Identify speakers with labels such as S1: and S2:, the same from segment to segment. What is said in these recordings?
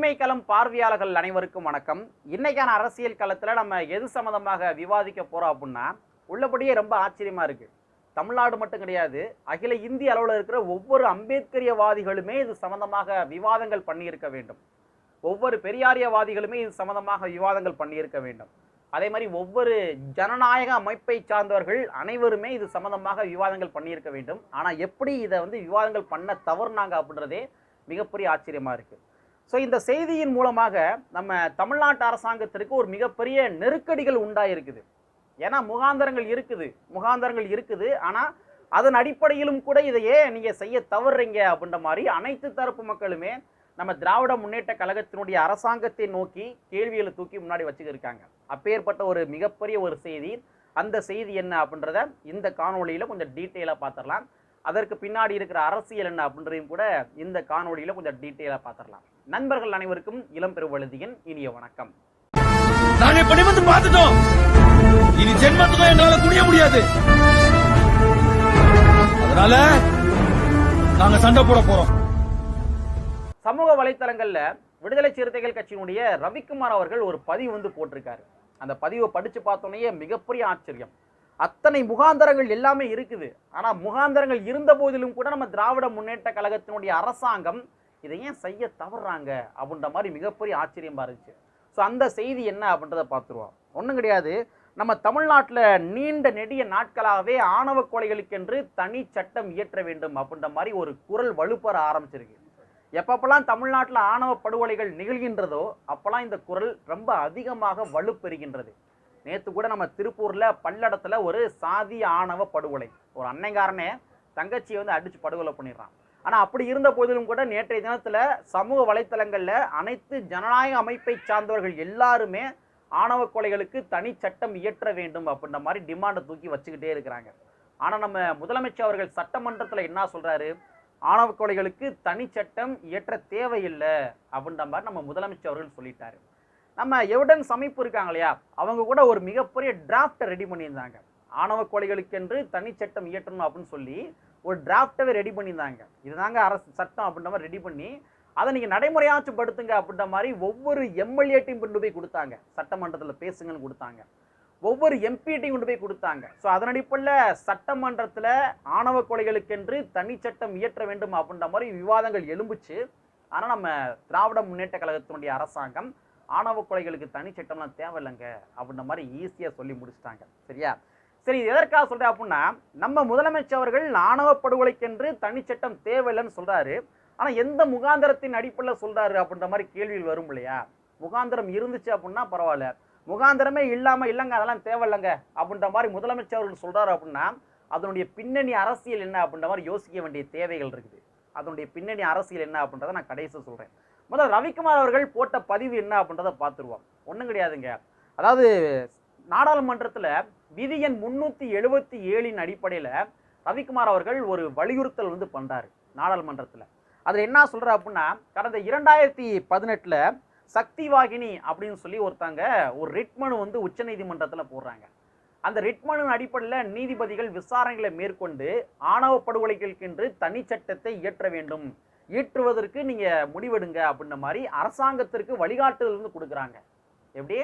S1: உரிமை களம் பார்வையாளர்கள் அனைவருக்கும் வணக்கம். இன்னைக்கான அரசியல் களத்தில் நம்ம எது சம்மந்தமாக விவாதிக்க போகிறோம் அப்படின்னா உள்ளபடியே ரொம்ப ஆச்சரியமாக இருக்கு. தமிழ்நாடு மட்டும் கிடையாது அகில இந்திய அளவில் இருக்கிற ஒவ்வொரு அம்பேத்கரியவாதிகளுமே இது சம்மந்தமாக விவாதங்கள் பண்ணியிருக்க வேண்டும். ஒவ்வொரு பெரியாரியவாதிகளுமே இது சம்மந்தமாக விவாதங்கள் பண்ணியிருக்க வேண்டும். அதே மாதிரி ஒவ்வொரு ஜனநாயக அமைப்பை சார்ந்தவர்கள் அனைவருமே இது சம்மந்தமாக விவாதங்கள் பண்ணியிருக்க வேண்டும். ஆனால் எப்படி இதை வந்து விவாதங்கள் பண்ண தவறுனாங்க அப்படின்றதே மிகப்பெரிய ஆச்சரியமாக இருக்குது ஸோ இந்த செய்தியின் மூலமாக நம்ம தமிழ்நாட்டு அரசாங்கத்திற்கு ஒரு மிகப்பெரிய நெருக்கடிகள் உண்டாயிருக்குது. ஏன்னா முகாந்தரங்கள் இருக்குது முகாந்தரங்கள் இருக்குது. ஆனால் அதன் அடிப்படையிலும் கூட இதையே நீங்கள் செய்ய தவறுறீங்க அப்படின்ற மாதிரி அனைத்து தரப்பு மக்களுமே நம்ம திராவிட முன்னேற்ற கழகத்தினுடைய அரசாங்கத்தை நோக்கி கேள்விகளை தூக்கி முன்னாடி வச்சுக்கிருக்காங்க. அப்பேற்பட்ட ஒரு மிகப்பெரிய ஒரு செய்தி. அந்த செய்தி என்ன அப்படின்றத இந்த காணொலியில் கொஞ்சம் டீட்டெயிலாக பார்த்துடலாம். அதற்கு பின்னாடி இருக்கிற அரசியல் என்ன அப்படின்றதையும் கூட இந்த காணொளியில கொஞ்சம் டீட்டெயிலாக பார்த்துடலாம். நண்பர்கள் அனைவருக்கும் இளம் பெருவழுதியின் இனிய வணக்கம்.
S2: நாங்க நிமிர்ந்து பார்த்துட்டோம். இனி ஜென்மத்துக்கும் எங்களால குனிய முடியாது. அதனால நாங்க சண்டை போட போறோம்.
S1: சமூக வலைத்தளங்கள்ல விடுதலை சிறுத்தைகள் கட்சியினுடைய ரவிக்குமார் அவர்கள் ஒரு பதிவு வந்து போட்டிருக்காரு. அந்த பதிவை படிச்சு பார்த்தோன்னே மிகப்பெரிய ஆச்சரியம். அத்தனை முகாந்தரங்கள் எல்லாமே இருக்குது. ஆனால் முகாந்தரங்கள் இருந்த போதிலும் கூட நம்ம திராவிட முன்னேற்ற கழகத்தினுடைய அரசாங்கம் இதை ஏன் செய்ய தவறாங்க? அப்படின்ற மாதிரி மிகப்பெரிய ஆச்சரியமாக இருந்துச்சு ஸோ அந்த செய்தி என்ன அப்படின்றத பார்த்துருவோம். ஒன்றும் கிடையாது. நம்ம தமிழ்நாட்டில் நீண்ட நெடிய நாட்களாகவே ஆணவ கொலைகளுக்கென்று தனி சட்டம் இயற்ற வேண்டும் அப்படின்ற மாதிரி ஒரு குரல் வலுப்பெற ஆரம்பிச்சிருக்கு. எப்பப்பெல்லாம் தமிழ்நாட்டில் ஆணவ படுகொலைகள் நிகழ்கின்றதோ அப்போல்லாம் இந்த குரல் ரொம்ப அதிகமாக வலுப்பெறுகின்றது. நேற்று கூட நம்ம திருப்பூரில் பல்லடத்தில் ஒரு சாதி ஆணவ படுகொலை. ஒரு அன்னைக்காரனே தங்கச்சியை வந்து அடித்து படுகொலை பண்ணிடுறான். ஆனால் அப்படி இருந்த போதிலும் கூட நேற்றைய தினத்தில் சமூக வலைத்தளங்களில் அனைத்து ஜனநாயக அமைப்பை சார்ந்தவர்கள் எல்லாருமே ஆணவ கொலைகளுக்கு தனி சட்டம் இயற்ற வேண்டும் அப்படின்ற மாதிரி டிமாண்டை தூக்கி வச்சுக்கிட்டே இருக்கிறாங்க. ஆனால் நம்ம முதலமைச்சர் அவர்கள் சட்டமன்றத்தில் என்ன சொல்கிறாரு ஆணவ கொலைகளுக்கு தனி சட்டம் இயற்ற தேவையில்லை அப்படின்ற மாதிரி நம்ம முதலமைச்சர் அவர்கள் சொல்லிட்டாரு. நம்ம எவிடன்ஸ் அமைப்பு இருக்காங்க இல்லையா அவங்க கூட ஒரு மிகப்பெரிய டிராஃப்டை ரெடி பண்ணியிருந்தாங்க. ஆணவ கொலைகளுக்கென்று தனி சட்டம் இயற்றணும் அப்படின்னு சொல்லி ஒரு டிராஃப்டவே ரெடி பண்ணியிருந்தாங்க. இதுதாங்க அரசு சட்டம் அப்படின்ற மாதிரி ரெடி பண்ணி அதை நீங்கள் நடைமுறையாச்சும் படுத்துங்க அப்படின்ற மாதிரி ஒவ்வொரு எம்எல்ஏட்டையும் கொண்டு போய் கொடுத்தாங்க. சட்டமன்றத்தில் பேசுங்கன்னு கொடுத்தாங்க. ஒவ்வொரு எம்பிட்டையும் கொண்டு போய் கொடுத்தாங்க. ஸோ அதன் அடிப்படையில் சட்டமன்றத்தில் ஆணவ கொலைகளுக்கென்று தனி சட்டம் இயற்ற வேண்டும் அப்படின்ற மாதிரி விவாதங்கள் எழும்புச்சு. ஆனால் நம்ம திராவிட முன்னேற்ற கழகத்தினுடைய அரசாங்கம் ஆணவ கொலைகளுக்கு தனி சட்டம்லாம் தேவையில்லைங்க அப்படின்ற மாதிரி ஈஸியாக சொல்லி முடிச்சிட்டாங்க. சரியா? சரி இது எதற்காக சொல்கிறேன் அப்படின்னா நம்ம முதலமைச்சர் அவர்கள் ஆணவ படுகொலைக்கென்று தனி சட்டம் தேவையில்லைன்னு சொல்கிறாரு ஆனால் எந்த முகாந்திரத்தின் அடிப்படையில் சொல்கிறாரு அப்படின்ற மாதிரி கேள்விகள் வரும் இல்லையா? முகாந்திரம் இருந்துச்சு அப்படின்னா பரவாயில்ல. முகாந்திரமே இல்லாமல் இல்லைங்க அதெல்லாம் தேவையில்லைங்க அப்படின்ற மாதிரி முதலமைச்சர் அவர்கள் சொல்கிறாரு அப்படின்னா அதனுடைய பின்னணி அரசியல் என்ன அப்படின்ற மாதிரி யோசிக்க வேண்டிய தேவைகள் இருக்குது. அதனுடைய பின்னணி அரசியல் என்ன அப்படின்றத நான் கடைசியாக சொல்கிறேன் முதல்ல ரவிக்குமார் அவர்கள் போட்ட பதிவு என்ன அப்படின்றத பார்த்துருவோம். ஒன்றும் கிடையாதுங்க. அதாவது நாடாளுமன்றத்தில் விதி எண் முன்னூற்றி எழுபத்தி ஏழின் அடிப்படையில் ரவிக்குமார் அவர்கள் ஒரு வலியுறுத்தல் வந்து பண்ணுறாரு நாடாளுமன்றத்தில். அதில் என்ன சொல்கிறார் அப்படின்னா கடந்த இரண்டாயிரத்தி பதினெட்டில் சக்தி வாகினி அப்படின்னு சொல்லி ஒருத்தாங்க ஒரு ரிட்மனு வந்து உச்சநீதிமன்றத்தில் போடுறாங்க. அந்த ரிட்மனு அடிப்படையில் நீதிபதிகள் விசாரணைகளை மேற்கொண்டு ஆணவ படுகொலைகளுக்கென்று தனி சட்டத்தை இயற்ற வேண்டும். இயற்றுவதற்கு நீங்கள் முடிவெடுங்க அப்படின்ற மாதிரி அரசாங்கத்திற்கு வழிகாட்டுதல் வந்து கொடுக்குறாங்க. எப்படி?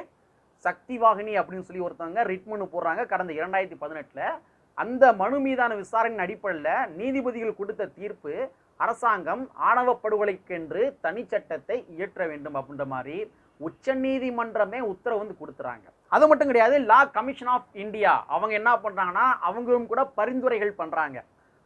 S1: சக்தி வாகினி அப்படின்னு சொல்லி ஒருத்தவங்க ரிட் மனு போடுறாங்க. கடந்த இரண்டாயிரத்தி பதினெட்டில் அந்த மனு மீதான விசாரணையின் அடிப்படையில் நீதிபதிகள் கொடுத்த தீர்ப்பு அரசாங்கம் ஆணவ படுகொலைக்கென்று தனி சட்டத்தை இயற்ற வேண்டும் அப்படின்ற மாதிரி உச்ச நீதிமன்றமே உத்தரவு வந்து கொடுத்துறாங்க. அது மட்டும் கிடையாது லா கமிஷன் ஆஃப் இந்தியா அவங்க என்ன பண்ணுறாங்கன்னா அவங்களும் கூட பரிந்துரைகள் பண்ணுறாங்க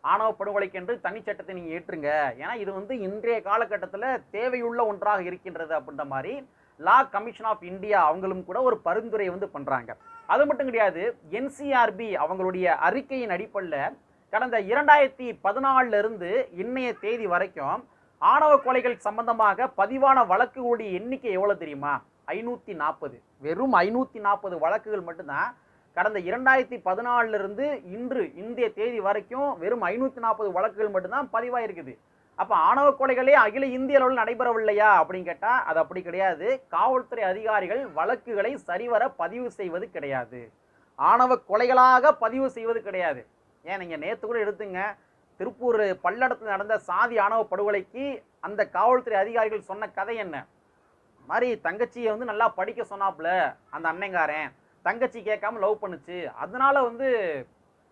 S1: ஆணவ படுகொலைக்கென்று தனி சட்டத்தை நீங்கள் ஏற்றுங்க. ஏன்னா இது வந்து இன்றைய காலகட்டத்தில் தேவையுள்ள ஒன்றாக இருக்கின்றது அப்படின்ற மாதிரி லா கமிஷன் ஆஃப் இந்தியா அவங்களும் கூட ஒரு பரிந்துரை வந்து பண்ணுறாங்க அது மட்டும் கிடையாது என்சிஆர்பி அவங்களுடைய அறிக்கையின் அடிப்படையில் கடந்த இரண்டாயிரத்தி பதினாலிருந்து இன்றைய தேதி வரைக்கும் ஆணவ கொலைகள் சம்பந்தமாக பதிவான வழக்குகளுடைய எண்ணிக்கை எவ்வளோ தெரியுமா? ஐநூற்றி நாற்பது வெறும் ஐநூற்றி நாற்பது வழக்குகள் மட்டும்தான் கடந்த இரண்டாயிரத்தி பதினாலுல இருந்து இன்று இந்திய தேதி வரைக்கும் வெறும் ஐநூத்தி நாற்பது வழக்குகள் மட்டும்தான் பதிவாயிருக்குது. அப்ப ஆணவ கொலைகளே அகில இந்திய அளவில் நடைபெறவில்லையா அப்படின்னு கேட்டா அது அப்படி கிடையாது. காவல்துறை அதிகாரிகள் வழக்குகளை சரிவர பதிவு செய்வது கிடையாது. ஆணவ கொலைகளாக பதிவு செய்வது கிடையாது. ஏன் நீங்க நேத்து கூட எடுத்துங்க. திருப்பூர் பல்லடத்தில் நடந்த சாதி ஆணவ படுகொலைக்கு அந்த காவல்துறை அதிகாரிகள் சொன்ன கதை என்ன? மாதிரி தங்கச்சியை வந்து நல்லா படிக்க சொன்னாப்புல அந்த அன்னைங்காரன் தங்கச்சி கேட்காம லவ் பண்ணுச்சு. அதனால வந்து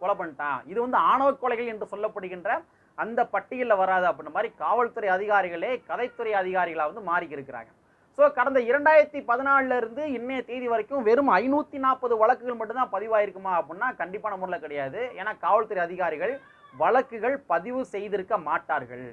S1: கொலை பண்ணிட்டான். இது வந்து ஆணவ கொலைகள் என்று சொல்லப்படுகின்ற அந்த பட்டியலில் வராது அப்படின்ற மாதிரி காவல்துறை அதிகாரிகளே கதைத்துறை அதிகாரிகளாக வந்து மாறி இருக்கிறாங்க ஸோ கடந்த இரண்டாயிரத்தி பதினாலுல இருந்து இன்னைய தேதி வரைக்கும் வெறும் ஐநூற்றி நாற்பது வழக்குகள் மட்டும்தான் பதிவாயிருக்குமா அப்படின்னா கண்டிப்பான முறையில் கிடையாது. ஏன்னா காவல்துறை அதிகாரிகள் வழக்குகள் பதிவு செய்திருக்க மாட்டார்கள்.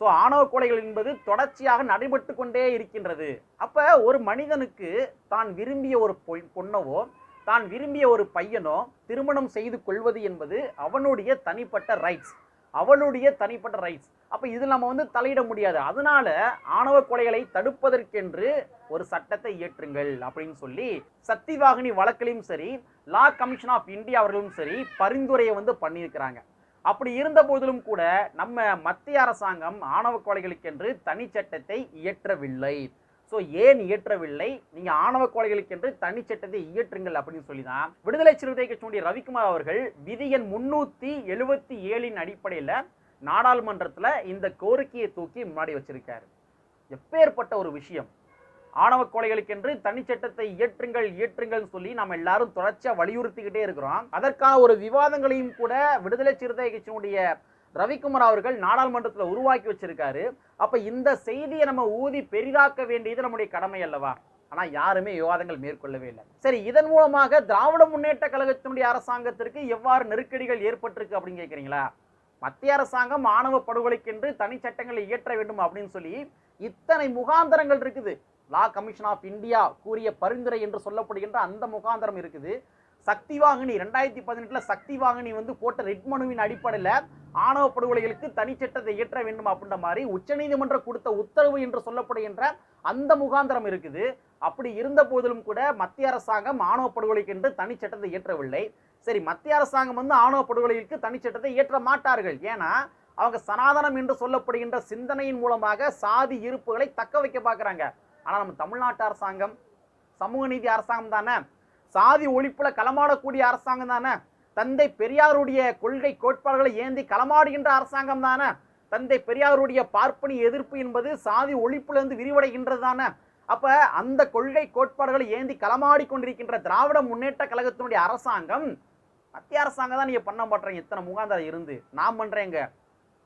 S1: ஸோ ஆணவ கொலைகள் என்பது தொடர்ச்சியாக நடைபெற்று கொண்டே இருக்கின்றது. அப்போ ஒரு மனிதனுக்கு தான் விரும்பிய ஒரு பொ பொண்ணவோ தான் விரும்பிய ஒரு பையனோ திருமணம் செய்து கொள்வது என்பது அவனுடைய தனிப்பட்ட ரைட்ஸ் அவளுடைய தனிப்பட்ட ரைட்ஸ் அப்போ இதில் நம்ம வந்து தலையிட முடியாது. அதனால ஆணவ கொலைகளை தடுப்பதற்கென்று ஒரு சட்டத்தை இயற்றுங்கள் அப்படின்னு சொல்லி சத்திவாகினி வழக்கிலையும் சரி லா கமிஷன் ஆஃப் இந்தியா அவர்களும் சரி பரிந்துரையை வந்து பண்ணியிருக்கிறாங்க. அப்படி இருந்த போதிலும் கூட நம்ம மத்திய அரசாங்கம் ஆணவ கொலைகளுக்கென்று தனி சட்டத்தை இயற்றவில்லை. ஸோ ஏன் இயற்றவில்லை? நீங்கள் ஆணவ கொலைகளுக்கென்று தனிச்சட்டத்தை இயற்றுங்கள் அப்படின்னு சொல்லி தான் விடுதலை சிறுத்தை கட்சியுடைய ரவிக்குமார் அவர்கள் விதியின் முன்னூற்றி எழுபத்தி ஏழின் அடிப்படையில் நாடாளுமன்றத்தில் இந்த கோரிக்கையை தூக்கி முன்னாடி வச்சிருக்காரு. எப்பேற்பட்ட ஒரு விஷயம். ஆணவ கொலைகளுக்கென்று தனிச்சட்டத்தை இயற்றுங்கள் இயற்றுங்கள் சொல்லி நம்ம எல்லாரும் தொடர்ச்சியாக வலியுறுத்திக்கிட்டே இருக்கிறோம். அதற்கான ஒரு விவாதங்களையும் கூட விடுதலை சிறுத்தை கட்சியினுடைய ரவிக்குமார் அவர்கள் நாடாளுமன்றத்தில் உருவாக்கி வச்சிருக்காரு. அப்போ இந்த செய்தியை நம்ம ஊதி பெரிதாக்க வேண்டியது நம்முடைய கடமை அல்லவா? ஆனால் யாருமே விவாதங்கள் மேற்கொள்ளவே இல்லை. சரி இதன் மூலமாக திராவிட முன்னேற்ற கழகத்தினுடைய அரசாங்கத்திற்கு எவ்வாறு நெருக்கடிகள் ஏற்பட்டிருக்கு அப்படின்னு கேட்குறீங்களா மத்திய அரசாங்கம் மாணவ படுகொலைக்கென்று தனி சட்டங்களை இயற்ற வேண்டும் அப்படின்னு சொல்லி இத்தனை முகாந்தரங்கள் இருக்குது. லா கமிஷன் ஆஃப் இந்தியா கூறிய பரிந்துரை என்று சொல்லப்படுகின்ற அந்த முகாந்தரம் இருக்குது. சக்தி வாகினி ரெண்டாயிரத்தி பதினெட்டுல சக்தி வாகினி வந்து போட்ட ரெட் மனுவின் அடிப்படையில் ஆணவ படுகொலைகளுக்கு தனிச்சட்டத்தை இயற்ற வேண்டும் அப்படின்ற மாதிரி உச்சநீதிமன்றம் கொடுத்த உத்தரவு என்று சொல்லப்படுகின்ற அந்த முகாந்திரம் இருக்குது. அப்படி இருந்த போதிலும் கூட மத்திய அரசாங்கம் ஆணவ படுகொலைக்கு என்று தனிச்சட்டத்தை இயற்றவில்லை. சரி மத்திய அரசாங்கம் வந்து ஆணவ படுகொலைகளுக்கு தனிச்சட்டத்தை இயற்ற மாட்டார்கள். ஏன்னா அவங்க சனாதனம் என்று சொல்லப்படுகின்ற சிந்தனையின் மூலமாக சாதி இருப்புகளை தக்க வைக்க பார்க்குறாங்க. ஆனால் நம்ம தமிழ்நாட்டு அரசாங்கம் சமூக நீதி அரசாங்கம் தானே சாதி ஒழிப்புல களமாடக்கூடிய அரசாங்கம் தானே? தந்தை பெரியாருடைய கொள்கை கோட்பாடுகளை ஏந்தி களமாடுகின்ற அரசாங்கம் தானே? தந்தை பெரியாருடைய பார்ப்பனி எதிர்ப்பு என்பது சாதி ஒழிப்புலேருந்து விரிவடைகின்றது தானே? அப்போ அந்த கொள்கை கோட்பாடுகளை ஏந்தி களமாடி கொண்டிருக்கின்ற திராவிட முன்னேற்ற கழகத்தினுடைய அரசாங்கம் மத்திய அரசாங்கம் தான் நீங்கள் பண்ண மாட்டேறீங்க. இத்தனை முகாந்தரம் இருந்து? நான் பண்ணுறேங்க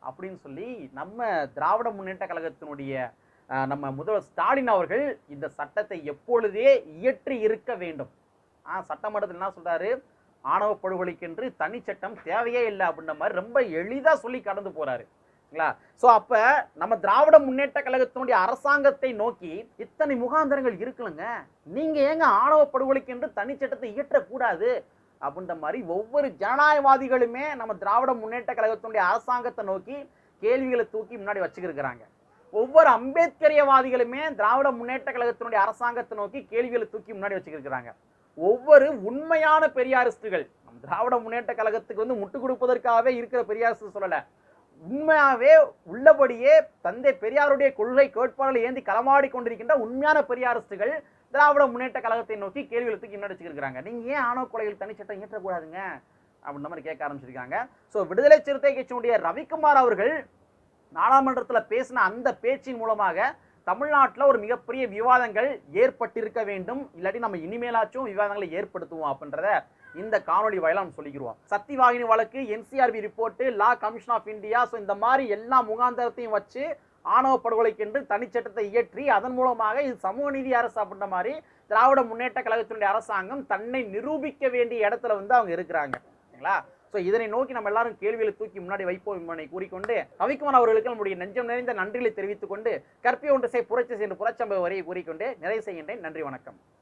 S1: அப்படின்னு சொல்லி நம்ம திராவிட முன்னேற்ற கழகத்தினுடைய நம்ம முதல்வர் ஸ்டாலின் அவர்கள் இந்த சட்டத்தை எப்பொழுதே இயற்றி இருக்க வேண்டும். ஆ சட்டமன்றத்தில் என்ன சொல்றாரு? ஆணவ படுகொலைக்கென்று தனி சட்டம் தேவையே இல்லை அப்படின்ற மாதிரி ரொம்ப எளிதாக சொல்லி கடந்து போறாரு. சரிங்களா ஸோ அப்ப நம்ம திராவிட முன்னேற்ற கழகத்தினுடைய அரசாங்கத்தை நோக்கி இத்தனை முகாந்தரங்கள் இருக்குல்லங்க. நீங்க ஏங்க ஆணவ படுகொலைக்கென்று தனி சட்டத்தை இயற்றக்கூடாது? அப்படின்ற மாதிரி ஒவ்வொரு ஜனநாயகவாதிகளுமே நம்ம திராவிட முன்னேற்ற கழகத்தினுடைய அரசாங்கத்தை நோக்கி கேள்விகளை தூக்கி முன்னாடி வச்சுக்கிருக்கிறாங்க. ஒவ்வொரு அம்பேத்கரியவாதிகளுமே திராவிட முன்னேற்ற கழகத்தினுடைய அரசாங்கத்தை நோக்கி கேள்விகளை தூக்கி முன்னாடி வச்சுக்கிருக்கிறாங்க. ஒவ்வொரு உண்மையான பெரியாரிஸ்டுகள் திராவிட முன்னேற்ற கழகத்துக்கு வந்து முட்டுக் கொடுப்பதற்காகவே இருக்கிற பெரியாரிஸ்டு சொல்லல. உண்மையாகவே உள்ளபடியே தந்தை பெரியாருடைய கொள்கை கோட்பாடுகளை ஏந்தி களமாடி கொண்டிருக்கின்ற உண்மையான பெரியாரிஸ்டுகள் திராவிட முன்னேற்ற கழகத்தை நோக்கி கேள்வி எழுத்துக்கு முன்னாடி நீங்கள் ஏன் ஆணவ கொலைகள் தனிச்சட்டம் இயற்றக்கூடாதுங்க? அப்படின்ற மாதிரி கேட்க ஆரம்பிச்சிருக்காங்க. ஸோ விடுதலை சிறுத்தை கட்சியினுடைய ரவிக்குமார் அவர்கள் நாடாளுமன்றத்தில் பேசின அந்த பேச்சின் மூலமாக தமிழ்நாட்டில் ஒரு மிகப்பெரிய விவாதங்கள் ஏற்பட்டிருக்க வேண்டும். இல்லாட்டி நம்ம இனிமேலாச்சும் விவாதங்களை ஏற்படுத்துவோம் அப்படின்றத இந்த காணொலி வாயிலா நம்ம சொல்லிக்கிறோம். சத்திவாகினி வழக்கு NCRB report law commission of India so இந்த மாதிரி எல்லா முகாந்தரத்தையும் வச்சு ஆணவ படுகொலைக்கென்று தனிச்சட்டத்தை இயற்றி அதன் மூலமாக இது சமூக நீதி அரசு அப்படின்ற மாதிரி திராவிட முன்னேற்ற கழகத்தினுடைய அரசாங்கம் தன்னை நிரூபிக்க வேண்டிய இடத்துல வந்து அவங்க இருக்கிறாங்க. சரிங்களா? ஸோ இதனை நோக்கி நம்ம எல்லாரும் கேள்விகளை தூக்கி முன்னாடி வைப்போம் என்பதை கூறிக்கொண்டு ரவிக்குமார் அவர்களுக்கு நம்முடைய நெஞ்சம் நிறைந்த நன்றிகளை தெரிவித்துக் கொண்டு கற்பி ஒன்று செய் புரட்சி சென்று புரட்சம்பவ வரையை கூறிக்கொண்டு நிறைவு செய்கின்றேன். நன்றி வணக்கம்.